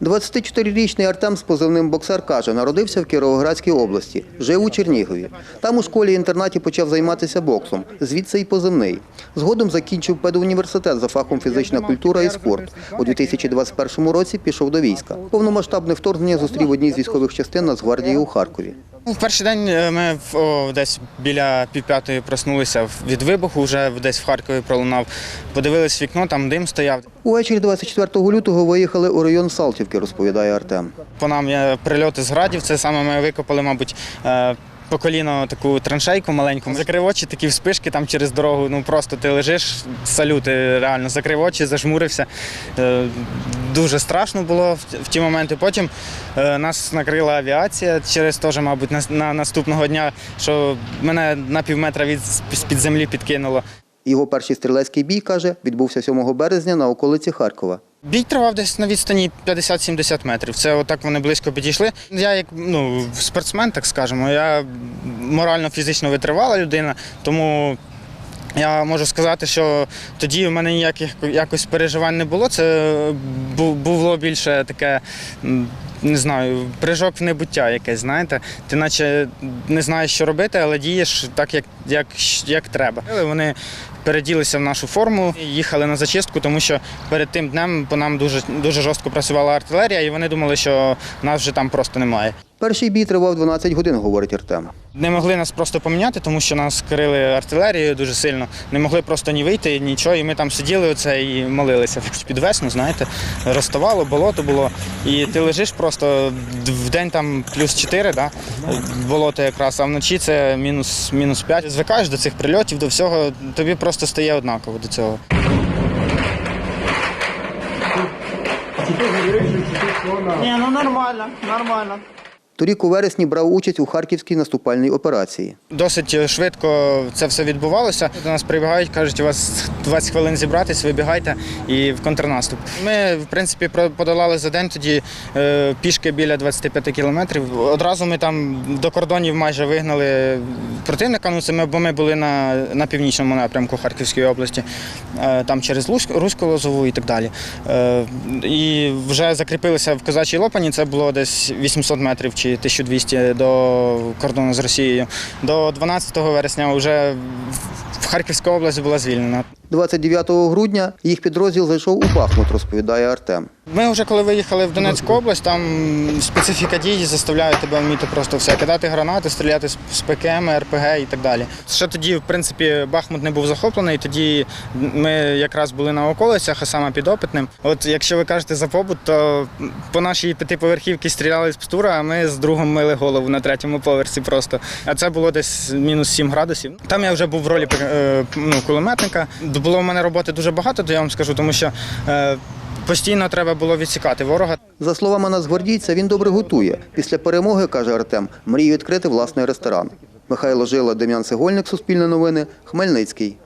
24-річний Артем з позивним боксер каже, народився в Кіровоградській області, жив у Чернігові. Там у школі-інтернаті почав займатися боксом, звідси й позивний. Згодом закінчив педуніверситет за фахом фізична культура і спорт. У 2021 році пішов до війська. Повномасштабне вторгнення зустрів одній з військових частин Нацгвардії у Харкові. Ну, В перший день е, ми о, десь біля півп'ятої проснулися від вибуху, вже десь в Харкові пролунав. Подивились вікно, там дим стояв. Увечері 24 лютого виїхали у район Салтівки, розповідає Артем. По нам є прильоти з градів. Це саме ми викопали, мабуть. По коліно таку траншейку маленьку. Закрив очі, такі вспишки там через дорогу. Ну просто ти лежиш, салюти реально закрив очі, зажмурився. Е, Дуже страшно було в ті- моменти. Потім е, нас накрила авіація через теж, мабуть, на, на наступного дня, що мене на півметра від з-під землі підкинуло. Його перший стрілецький бій, каже, відбувся 7 березня на околиці Харкова. Бій тривав десь на відстані 50-70 метрів. Це отак вони близько підійшли. Я як ну, спортсмен, так скажемо, я морально-фізично витривала людина, тому я можу сказати, що тоді в мене ніяких якось переживань не було. Це було більше таке. Не знаю, прыжок в небуття якесь, знаєте. Ти наче не знаєш, що робити, але дієш так, як, як, як треба. Вони переділися в нашу форму, їхали на зачистку, тому що перед тим днем по нам дуже, дуже жорстко працювала артилерія, і вони думали, що нас вже там просто немає. Перший бій тривав 12 годин, говорить Артем. Не могли нас просто поміняти, тому що нас крили артилерією дуже сильно. Не могли просто ні вийти, нічого. І ми там сиділи оце і молилися. Під весну, знаєте, розставало, болото було. І ти лежиш просто в день там плюс 4, да? болото якраз, а вночі це мінус, мінус 5. Звикаєш до цих прильотів, до всього, тобі просто стає однаково до цього. Ні, ну нормально, нормально. Торік у вересні брав участь у харківській наступальній операції. Досить швидко це все відбувалося. До нас прибігають, кажуть, у вас 20 хвилин зібратись, вибігайте і в контрнаступ. Ми, в принципі, подолали за день тоді е, пішки біля 25 кілометрів. Одразу ми там до кордонів майже вигнали противника. Ну, бо ми були на, на північному напрямку Харківської області, е, там через Руську Лозову і так далі. Е, і вже закріпилися в Козачій Лопані, це було десь 800 метрів чи 1200 до кордону з Росією. До 12 вересня вже в Харківська область була звільнена. 29 грудня їх підрозділ зайшов у Бахмут, розповідає Артем. Ми вже коли виїхали в Донецьку область, там специфіка дії заставляє тебе вміти просто все кидати гранати, стріляти з ПКМ, РПГ і так далі. Ще тоді, в принципі, Бахмут не був захоплений. Тоді ми якраз були на околицях, а саме під опитним. От якщо ви кажете за побут, то по нашій п'ятиповерхівці стріляли з птура, а ми з другом мили голову на третьому поверсі просто. А це було десь мінус 7 градусів. Там я вже був в ролі е, ну, кулеметника. Було в мене роботи дуже багато, то я вам скажу, тому що. Постійно треба було відсікати ворога. За словами нацгвардійця, він добре готує. Після перемоги, каже Артем, мріє відкрити власний ресторан. Михайло Жила, Дем'ян Сегольник, Суспільне новини, Хмельницький.